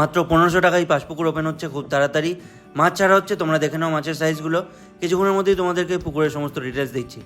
মাত্র পনেরোশো টাকায় পাশপুকুর পুকুর ওপেন হচ্ছে, খুব তাড়াতাড়ি। মাছ ছাড়া হচ্ছে, তোমরা দেখে নাও মাছের সাইজগুলো কিছুক্ষণের মধ্যেই তোমাদেরকে পুকুরের সমস্ত ডিটেলস দিচ্ছি।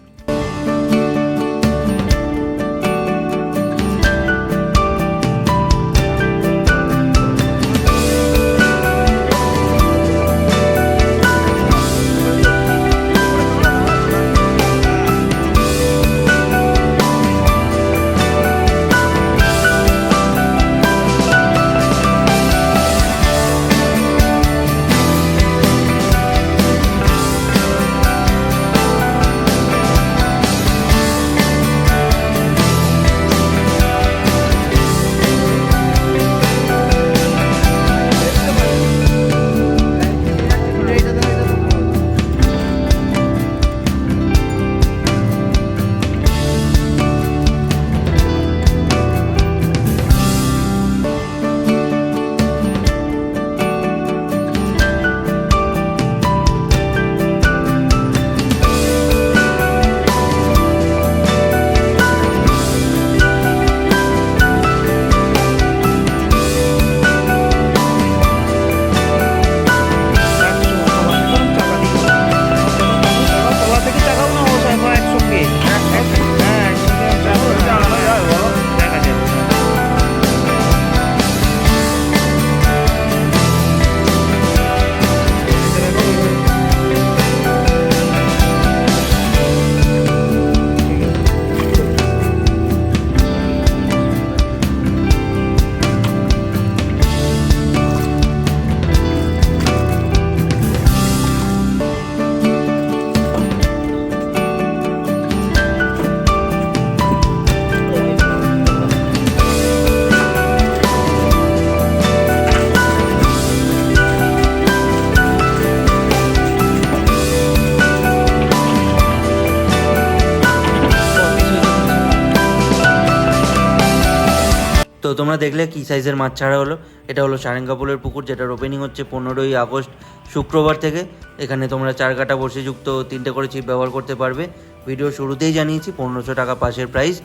তোমরা দেখলে কি সাইজের মাছ ছাড়া হলো? এটা হলো সারেঙ্গাপুলের পুকুর, যেটার ওপেনিং হচ্ছে পনেরোই আগস্ট শুক্রবার থেকে। এখানে তোমরা চার কাটা বসে যুক্ত তিনটে করে ছিপ ব্যবহার করতে পারবে। ভিডিও শুরুতেই জানিয়েছি, পনেরোশো টাকা পাশের প্রাইস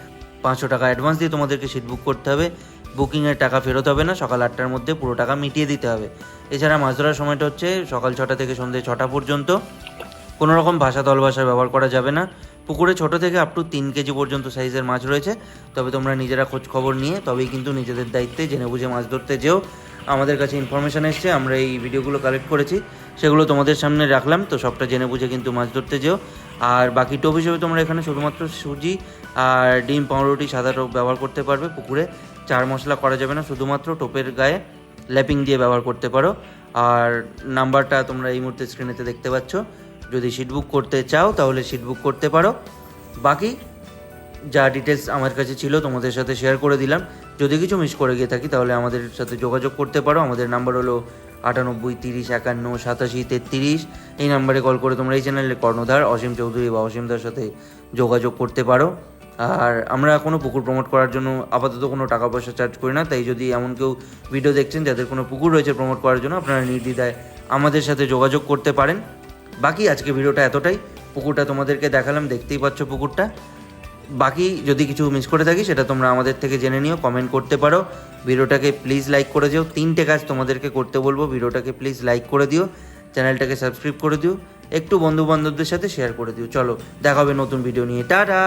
পাঁচশো টাকা অ্যাডভান্স দিয়ে তোমাদেরকে সিট বুক করতে হবে। বুকিংয়ের টাকা ফেরত হবে না, সকাল আটটার মধ্যে পুরো টাকা মিটিয়ে দিতে হবে। এছাড়া মাছ ধরার সময়টা হচ্ছে সকাল ছটা থেকে সন্ধ্যে ছটা পর্যন্ত। কোনো রকম ভাষা তল ভাষা ব্যবহার করা যাবে না। পুকুরে ছোট থেকে আপ টু তিন কেজি পর্যন্ত সাইজের মাছ রয়েছে। তবে তোমরা নিজেরা খোঁজ খবর নিয়ে তবেই কিন্তু নিজেদের দায়িত্বে জেনে বুঝে মাছ ধরতে যেও। আমাদের কাছে ইনফরমেশান এসছে, আমরা এই ভিডিওগুলো কালেক্ট করেছি। সেগুলো তোমাদের সামনে রাখলাম, তো সবটা জেনে বুঝে কিন্তু মাছ ধরতে যেও। আর বাকি টোপ হিসেবে তোমরা এখানে শুধুমাত্র সুজি আর ডিম, পাউরুটি, সাদা টোপ ব্যবহার করতে পারবে। পুকুরে চার মশলা করা যাবে না, শুধুমাত্র টোপের গায়ে ল্যাপিং দিয়ে ব্যবহার করতে পারো। আর নাম্বারটা তোমরা এই মুহূর্তে স্ক্রিনেতে দেখতে পাচ্ছ। যদি সিট বুক করতে চাও, তাহলে সিট বুক করতে পারো। বাকি যা ডিটেলস আমার কাছে ছিল, তোমাদের সাথে শেয়ার করে দিলাম। যদি কিছু মিস করে গিয়ে থাকি, তাহলে আমাদের সাথে যোগাযোগ করতে পারো। আমাদের নাম্বার হলো আটানব্বই, তিরিশ, একান্ন, সাতাশি, তেত্রিশ। এই নাম্বারে কল করে তোমরা এই চ্যানেলের কর্ণধার, অসীম চৌধুরী বা অসীমদার সাথে যোগাযোগ করতে পারো। আর আমরা কোনো পুকুর প্রমোট করার জন্য আপাতত কোনো টাকা পয়সা চার্জ করি না। তাই যদি এমন কেউ ভিডিও দেখছেন, যাদের কোনো পুকুর রয়েছে প্রমোট করার জন্য, আপনারা নির্দ্বিধায় আমাদের সাথে যোগাযোগ করতে পারেন। বাকি আজকে ভিডিওটা এতটাই। পুকুরটা তোমাদেরকে দেখালাম, দেখতেই পাচ্ছ পুকুরটা। বাকি যদি কিছু মিস করে থাকি, সেটা তোমরা আমাদের থেকে জেনে নিও কমেন্ট করতে পারো। ভিডিওটাকে প্লিজ লাইক করে দিও। তিনটে কাজ তোমাদেরকে করতে বলব। ভিডিওটাকে প্লিজ লাইক করে দিও। চ্যানেলটাকে সাবস্ক্রাইব করে দিও। একটু বন্ধু বান্ধবদের সাথে শেয়ার করে দিও। চলো, দেখা হবে নতুন ভিডিও নিয়ে। টাটা!